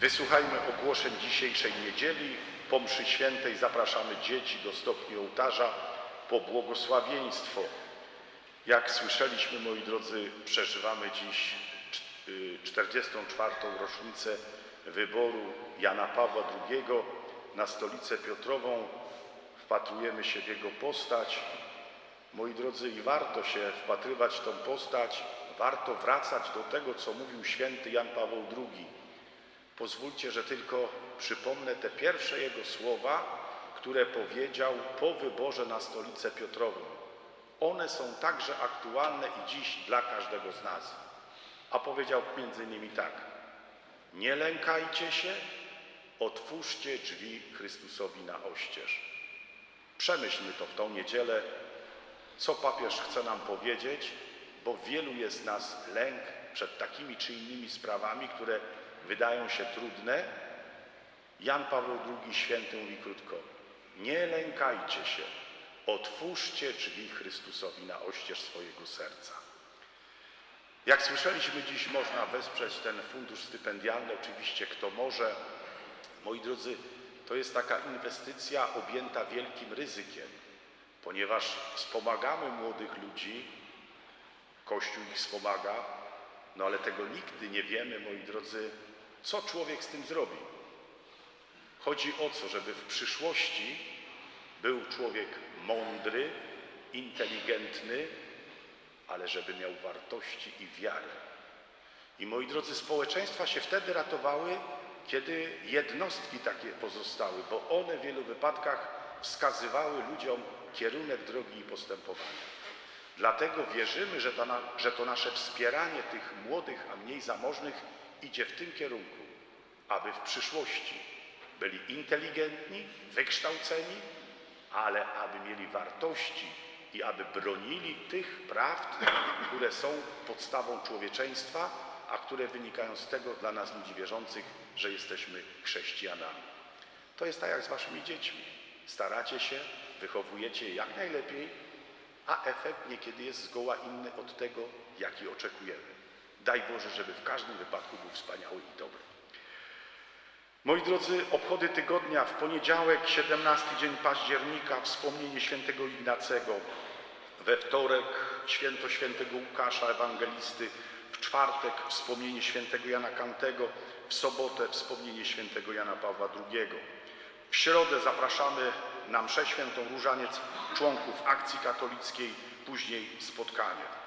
Wysłuchajmy ogłoszeń dzisiejszej niedzieli. Po mszy świętej zapraszamy dzieci do stopni ołtarza po błogosławieństwo. Jak słyszeliśmy, moi drodzy, przeżywamy dziś cz- y, 44. rocznicę wyboru Jana Pawła II na stolicę Piotrową. Wpatrujemy się w jego postać. Moi drodzy, i warto się wpatrywać w tą postać, warto wracać do tego, co mówił święty Jan Paweł II. Pozwólcie, że tylko przypomnę te pierwsze jego słowa, które powiedział po wyborze na stolicę Piotrową. One są także aktualne i dziś dla każdego z nas. A powiedział między innymi tak: Nie lękajcie się, otwórzcie drzwi Chrystusowi na oścież. Przemyślmy to w tą niedzielę, co papież chce nam powiedzieć, bo wielu jest nas lęk przed takimi czy innymi sprawami, które wydają się trudne. Jan Paweł II święty mówi krótko: Nie lękajcie się, otwórzcie drzwi Chrystusowi na oścież swojego serca. Jak słyszeliśmy dziś, można wesprzeć ten fundusz stypendialny, oczywiście kto może. Moi drodzy, to jest taka inwestycja objęta wielkim ryzykiem, ponieważ wspomagamy młodych ludzi, Kościół ich wspomaga, no ale tego nigdy nie wiemy, moi drodzy, co człowiek z tym zrobi. Chodzi o co, żeby w przyszłości był człowiek mądry, inteligentny, ale żeby miał wartości i wiarę. I moi drodzy, społeczeństwa się wtedy ratowały, kiedy jednostki takie pozostały, bo one w wielu wypadkach wskazywały ludziom kierunek drogi i postępowania. Dlatego wierzymy, że to, na, że to nasze wspieranie tych młodych, a mniej zamożnych idzie w tym kierunku, aby w przyszłości byli inteligentni, wykształceni, ale aby mieli wartości i aby bronili tych prawd, które są podstawą człowieczeństwa, a które wynikają z tego dla nas ludzi wierzących, że jesteśmy chrześcijanami. To jest tak jak z waszymi dziećmi. Staracie się, wychowujecie je jak najlepiej, a efekt niekiedy jest zgoła inny od tego, jaki oczekujemy. Daj Boże, żeby w każdym wypadku był wspaniały i dobry. Moi drodzy, obchody tygodnia w poniedziałek, 17 dzień października, wspomnienie świętego Ignacego, we wtorek święto świętego Łukasza Ewangelisty, w czwartek wspomnienie świętego Jana Kantego, w sobotę wspomnienie świętego Jana Pawła II. W środę zapraszamy na mszę świętą Różaniec członków akcji katolickiej, później spotkanie.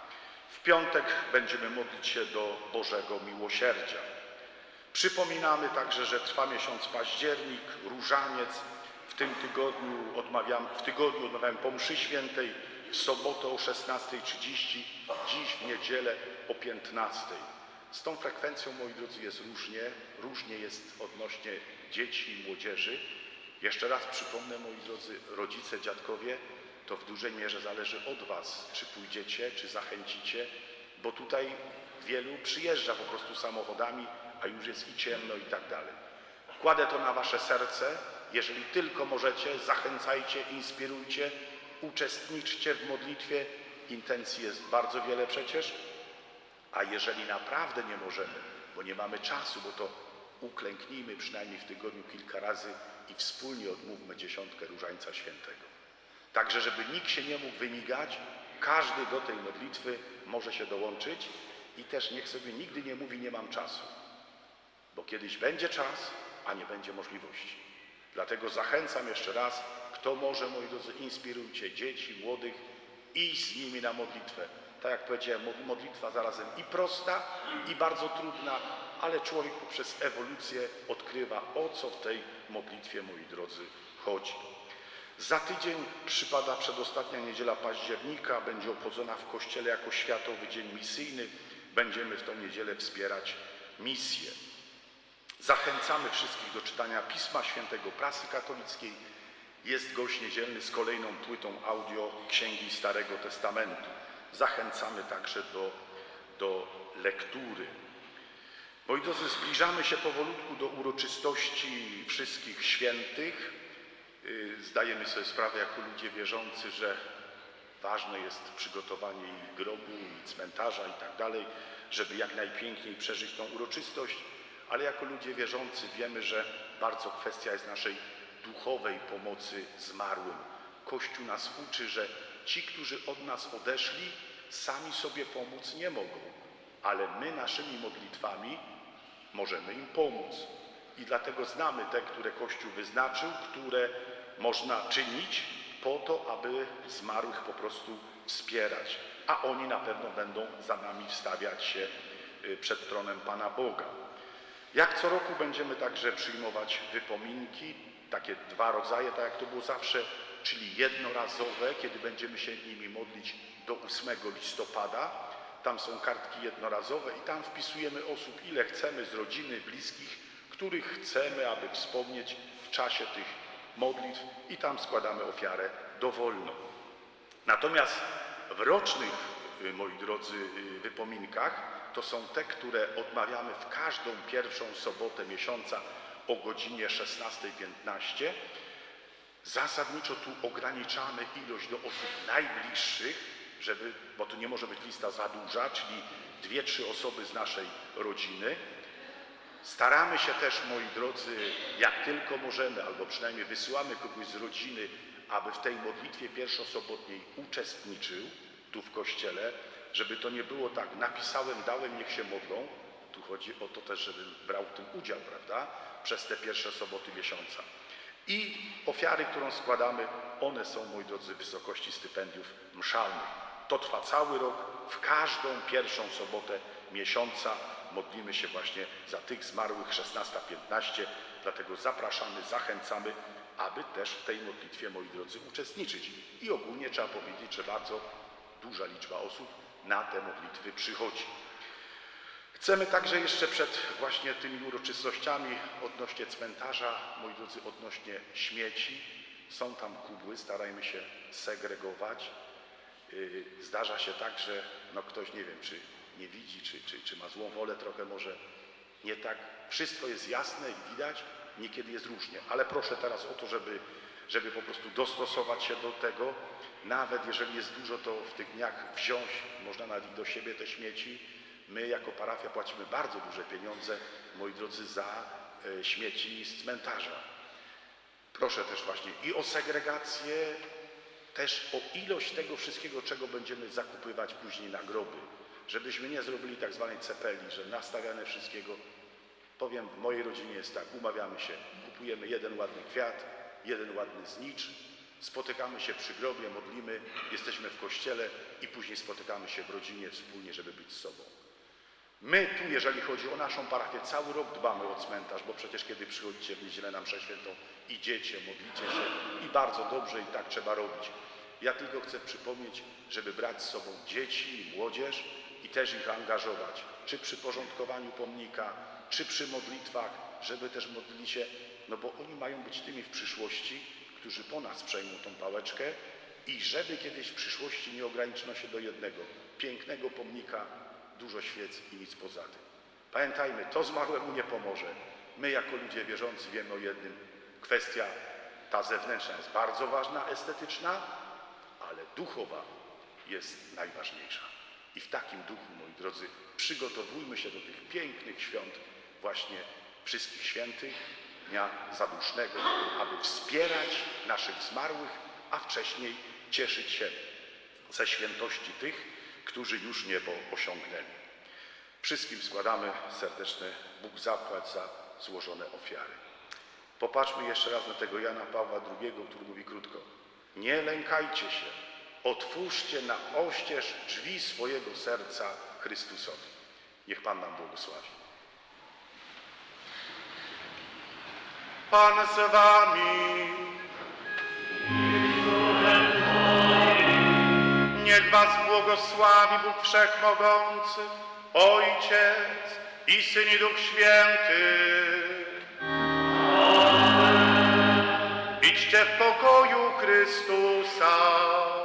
W piątek będziemy modlić się do Bożego Miłosierdzia. Przypominamy także, że trwa miesiąc październik, różaniec. W tym tygodniu odmawiam, w tygodniu odmawiam po mszy świętej, w sobotę o 16.30, dziś w niedzielę o 15.00. Z tą frekwencją, moi drodzy, jest różnie. Różnie jest odnośnie dzieci i młodzieży. Jeszcze raz przypomnę, moi drodzy, rodzice, dziadkowie, to w dużej mierze zależy od Was, czy pójdziecie, czy zachęcicie, bo tutaj wielu przyjeżdża po prostu samochodami, a już jest i ciemno i tak dalej. Kładę to na Wasze serce. Jeżeli tylko możecie, zachęcajcie, inspirujcie, uczestniczcie w modlitwie. Intencji jest bardzo wiele przecież. A jeżeli naprawdę nie możemy, bo nie mamy czasu, bo to uklęknijmy przynajmniej w tygodniu kilka razy i wspólnie odmówmy dziesiątkę Różańca Świętego. Także, żeby nikt się nie mógł wymigać, każdy do tej modlitwy może się dołączyć i też niech sobie nigdy nie mówi nie mam czasu, bo kiedyś będzie czas, a nie będzie możliwości. Dlatego zachęcam jeszcze raz, kto może, moi drodzy, inspirujcie dzieci, młodych, iść z nimi na modlitwę. Tak jak powiedziałem, mo- modlitwa zarazem i prosta, i bardzo trudna, ale człowiek poprzez ewolucję odkrywa, o co w tej modlitwie, moi drodzy, chodzi. Za tydzień przypada przedostatnia niedziela października, będzie obchodzona w Kościele jako Światowy Dzień Misyjny. Będziemy w tą niedzielę wspierać misję. Zachęcamy wszystkich do czytania Pisma Świętego Prasy Katolickiej. Jest gość niedzielny z kolejną płytą audio Księgi Starego Testamentu. Zachęcamy także do, do lektury. Moi drodzy, zbliżamy się powolutku do uroczystości wszystkich świętych. Y, Zdajemy sobie sprawę jako ludzie wierzący, że ważne jest przygotowanie ich grobu, i cmentarza i tak dalej, żeby jak najpiękniej przeżyć tą uroczystość, ale jako ludzie wierzący wiemy, że bardzo kwestia jest naszej duchowej pomocy zmarłym. Kościół nas uczy, że ci, którzy od nas odeszli, sami sobie pomóc nie mogą, ale my naszymi modlitwami możemy im pomóc. I dlatego znamy te, które Kościół wyznaczył, które można czynić po to, aby zmarłych po prostu wspierać. A oni na pewno będą za nami wstawiać się y, przed tronem Pana Boga. Jak co roku będziemy także przyjmować wypominki, takie dwa rodzaje, tak jak to było zawsze, czyli jednorazowe, kiedy będziemy się nimi modlić do 8 listopada. Tam są kartki jednorazowe i tam wpisujemy osób, ile chcemy z rodziny, bliskich, których chcemy, aby wspomnieć w czasie tych modlitw i tam składamy ofiarę dowolną. Natomiast w rocznych, y, moi drodzy, y, wypominkach to są te, które odmawiamy w każdą pierwszą sobotę miesiąca o godzinie 16.15. Zasadniczo tu ograniczamy ilość do osób najbliższych, żeby, bo tu nie może być lista za duża, czyli dwie, trzy osoby z naszej rodziny. Staramy się też, moi drodzy, jak tylko możemy, albo przynajmniej wysyłamy kogoś z rodziny, aby w tej modlitwie pierwszosobotniej uczestniczył tu w kościele, żeby to nie było tak, napisałem, dałem, niech się modlą. Tu chodzi o to też, żeby brał w tym udział, prawda, przez te pierwsze soboty miesiąca. I ofiary, którą składamy, one są, moi drodzy, w wysokości stypendiów mszalnych. To trwa cały rok, w każdą pierwszą sobotę miesiąca modlimy się właśnie za tych zmarłych 16-15, dlatego zapraszamy, zachęcamy, aby też w tej modlitwie, moi drodzy, uczestniczyć. I ogólnie trzeba powiedzieć, że bardzo duża liczba osób na te modlitwy przychodzi. Chcemy także jeszcze przed właśnie tymi uroczystościami odnośnie cmentarza, moi drodzy, odnośnie śmieci. Są tam kubły, starajmy się segregować. Yy, Zdarza się tak, że no ktoś, nie wiem, czy nie widzi, czy, czy, czy ma złą wolę trochę może nie tak. Wszystko jest jasne i widać, niekiedy jest różnie. Ale proszę teraz o to, żeby, żeby po prostu dostosować się do tego. Nawet jeżeli jest dużo, to w tych dniach wziąć, można nawet i do siebie te śmieci. My jako parafia płacimy bardzo duże pieniądze, moi drodzy, za e, śmieci z cmentarza. Proszę też właśnie i o segregację, też o ilość tego wszystkiego, czego będziemy zakupywać później na groby. Żebyśmy nie zrobili tak zwanej cepeli, że nastawiane wszystkiego. Powiem, w mojej rodzinie jest tak, umawiamy się, kupujemy jeden ładny kwiat, jeden ładny znicz, spotykamy się przy grobie, modlimy, jesteśmy w kościele i później spotykamy się w rodzinie wspólnie, żeby być z sobą. My tu, jeżeli chodzi o naszą parafię, cały rok dbamy o cmentarz, bo przecież kiedy przychodzicie w niedzielę na mszę świętą, idziecie, modlicie się i bardzo dobrze i tak trzeba robić. Ja tylko chcę przypomnieć, żeby brać z sobą dzieci i młodzież i też ich angażować, czy przy porządkowaniu pomnika, czy przy modlitwach, żeby też modlili się, no bo oni mają być tymi w przyszłości, którzy po nas przejmą tą pałeczkę i żeby kiedyś w przyszłości nie ograniczono się do jednego pięknego pomnika, dużo świec i nic poza tym. Pamiętajmy, to zmarłemu nie pomoże. My jako ludzie wierzący wiemy o jednym. Kwestia ta zewnętrzna jest bardzo ważna, estetyczna, ale duchowa jest najważniejsza. I w takim duchu, moi drodzy, przygotowujmy się do tych pięknych świąt właśnie wszystkich świętych, Dnia Zadusznego, aby wspierać naszych zmarłych, a wcześniej cieszyć się ze świętości tych, którzy już niebo osiągnęli. Wszystkim składamy serdeczne Bóg zapłać za złożone ofiary. Popatrzmy jeszcze raz na tego Jana Pawła II, który mówi krótko. Nie lękajcie się, otwórzcie na oścież drzwi swojego serca Chrystusowi. Niech Pan nam błogosławi. Pan z wami. Niech was błogosławi Bóg Wszechmogący, Ojciec i Syn i Duch Święty. Idźcie w pokoju Chrystusa.